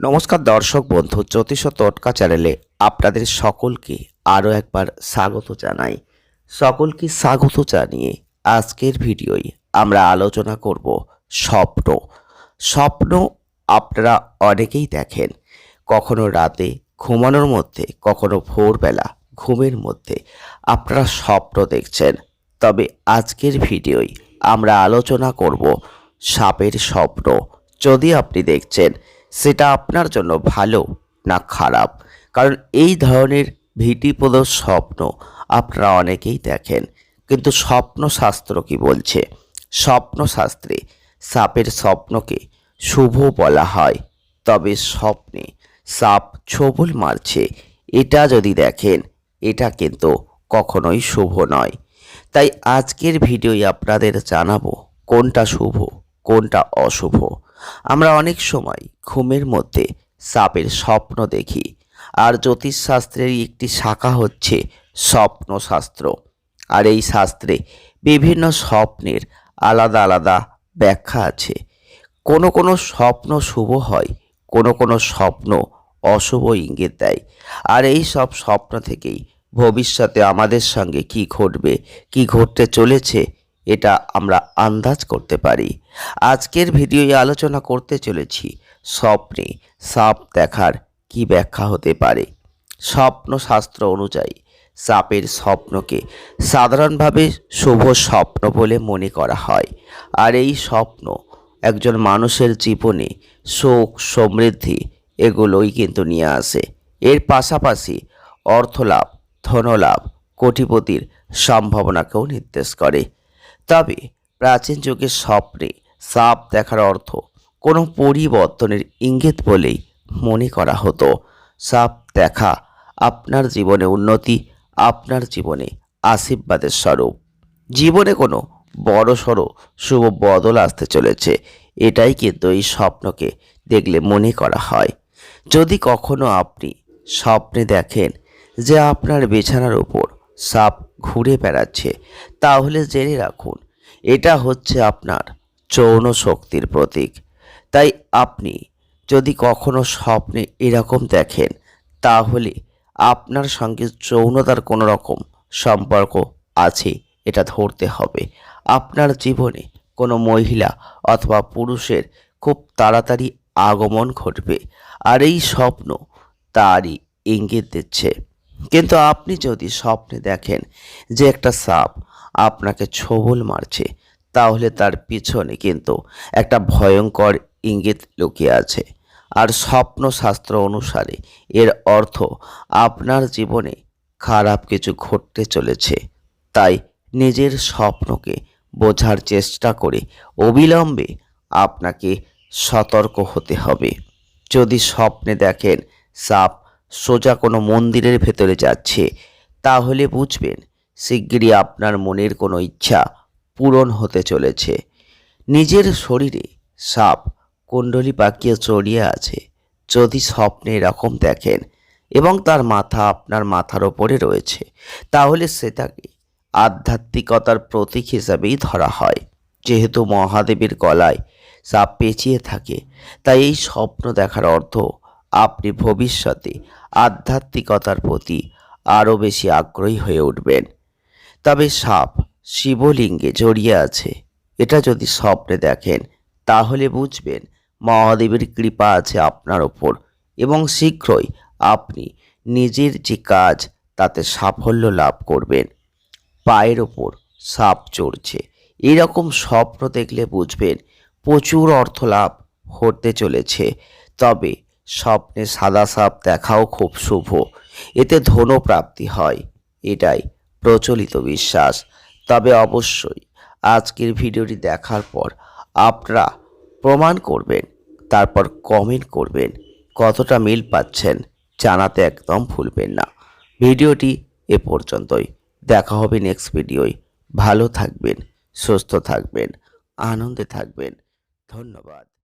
নমস্কার দর্শক বন্ধু, জ্যোতিষ তটকা চ্যানেলে আপনাদের সকলকে আরও একবার স্বাগত জানাই। সকলকে স্বাগত জানিয়ে আজকের ভিডিওয় আমরা আলোচনা করব স্বপ্ন। স্বপ্ন আপনারা অনেকেই দেখেন, কখনো রাতে ঘুমানোর মধ্যে, কখনো ভোরবেলা ঘুমের মধ্যে আপনারা স্বপ্ন দেখছেন। তবে আজকের ভিডিওয় আমরা আলোচনা করব সাপের স্বপ্ন। যদি আপনি দেখছেন সেটা আপনার জন্য ভালো, না খারাপ? কারণ এই ধরনের ভীতিপ্রদ স্বপ্ন আপনারা অনেকেই দেখেন। কিন্তু স্বপ্ন শাস্ত্র কি বলছে? স্বপ্ন শাস্ত্রে সাপের স্বপ্নকে শুভ বলা হয়, তবে স্বপ্নে সাপ ছবল মারছে। এটা যদি দেখেন, এটা কিন্তু কখনোই শুভ নয়। তাই আজকের ভিডিওয় আপনাদের জানাব, কোনটা শুভ, কোনটা অশুভ? আমরা অনেক সময় ঘুমের মধ্যে সাপের স্বপ্ন দেখি, আর জ্যোতিষশাস্ত্রের একটি শাখা হচ্ছে স্বপ্নশাস্ত্র। আর এই শাস্ত্রে বিভিন্ন স্বপ্নের আলাদা আলাদা ব্যাখ্যা আছে। কোনো কোনো স্বপ্ন শুভ হয়, কোনো কোনো স্বপ্ন অশুভ ইঙ্গিত দেয়। আর এই সব স্বপ্ন থেকেই ভবিষ্যতে আমাদের সঙ্গে কি ঘটবে, কি ঘটতে চলেছে এটা আমরা আন্দাজ করতে পারি। আজকের ভিডিওয়ে আলোচনা করতে চলেছি স্বপ্নে সাপ দেখার কি ব্যাখ্যা হতে পারে? স্বপ্ন শাস্ত্র অনুযায়ী সাপের স্বপ্নকে সাধারণভাবে শুভ স্বপ্ন বলে মনে করা হয়। আর এই স্বপ্ন একজন মানুষের জীবনে সুখ সমৃদ্ধি এগুলোই কিন্তু নিয়ে আসে। এর পাশাপাশি অর্থলাভ, ধনলাভ কোটিপতির সম্ভাবনাকেও নির্দেশ করে। তবে প্রাচীন যুগের স্বপ্নে সাপ দেখার অর্থ কোনো পরিবর্তনের ইঙ্গিত বলেই মনে করা হতো। সাপ দেখা আপনার জীবনে উন্নতি, আপনার জীবনে আশীর্বাদের স্বরূপ। জীবনে কোনো বড় সড়ো শুভ বদল আসতে চলেছে, এটাই কিন্তু এই স্বপ্নকে দেখলে মনে করা হয়। যদি কখনো আপনি স্বপ্নে দেখেন যে আপনার বিছানার উপর সাপ ঘুরে বেড়াচ্ছে। তাহলে জেনে রাখুন, এটা হচ্ছে আপনার যৌন শক্তির প্রতীক। তাই আপনি যদি কখনো স্বপ্নে এরকম দেখেন, তাহলে আপনার সঙ্গে যৌনতার কোনো রকম সম্পর্ক আছে, এটা ধরতে হবে। আপনার জীবনে কোনো মহিলা অথবা পুরুষের খুব তাড়াতাড়ি আগমন ঘটবে, আর এই স্বপ্ন তারই ইঙ্গিত দিচ্ছে। কিন্তু আপনি যদি স্বপ্নে দেখেন যে একটা সাপ আপনাকে ছবল মারছে, তাহলে তার পিছনে কিন্তু একটা ভয়ঙ্কর ইঙ্গিত লুকিয়ে আছে। আর স্বপ্ন শাস্ত্র অনুসারে এর অর্থ আপনার জীবনে খারাপ কিছু ঘটতে চলেছে। তাই নিজের স্বপ্নকে বোঝার চেষ্টা করে অবিলম্বে আপনাকে সতর্ক হতে হবে। যদি স্বপ্নে দেখেন সাপ সোজা কোনো মন্দিরের ভেতরে যাচ্ছে। তাহলে বুঝবেন, শিগগিরই আপনার মনের কোনো ইচ্ছা পূরণ হতে চলেছে। নিজের শরীরে সাপ, কুণ্ডলি পাকিয়ে চড়িয়ে আছে। যদি স্বপ্নে এরকম দেখেন এবং তার মাথা আপনার মাথার ওপরে রয়েছে, তাহলে সেটাকে আধ্যাত্মিকতার প্রতীক হিসাবেই ধরা হয়। যেহেতু মহাদেবের গলায় সাপ পেঁচিয়ে থাকে, তাই এই স্বপ্ন দেখার অর্থ আপনি ভবিষ্যতে আধ্যাত্মিকতার প্রতি আরও বেশি আগ্রহী হয়ে উঠবেন। তবে সাপ, শিবলিঙ্গে জড়িয়ে আছে। এটা যদি স্বপ্নে দেখেন, তাহলে বুঝবেন মহাদেবের কৃপা আছে আপনার ওপর এবং শীঘ্রই আপনি নিজের যে কাজ, তাতে সাফল্য লাভ করবেন। পায়ের ওপর সাপ চড়ছে। এরকম স্বপ্ন দেখলে বুঝবেন প্রচুর অর্থ লাভ হতে চলেছে। তবে স্বপ্নে সাদা সাপ দেখাও খুব শুভ। এতে ধনপ্রাপ্তি হয়, এটাই প্রচলিত বিশ্বাস। তবে অবশ্যই আজকের ভিডিওটি দেখার পর আপনারা প্রমাণ করবেন, তারপর কমেন্ট করবেন কতটা মিল পাচ্ছেন জানাতে একদম ভুলবেন না। ভিডিওটি এ পর্যন্তই। দেখা হবে নেক্সট ভিডিওয়। ভালো থাকবেন, সুস্থ থাকবেন, আনন্দে থাকবেন। ধন্যবাদ।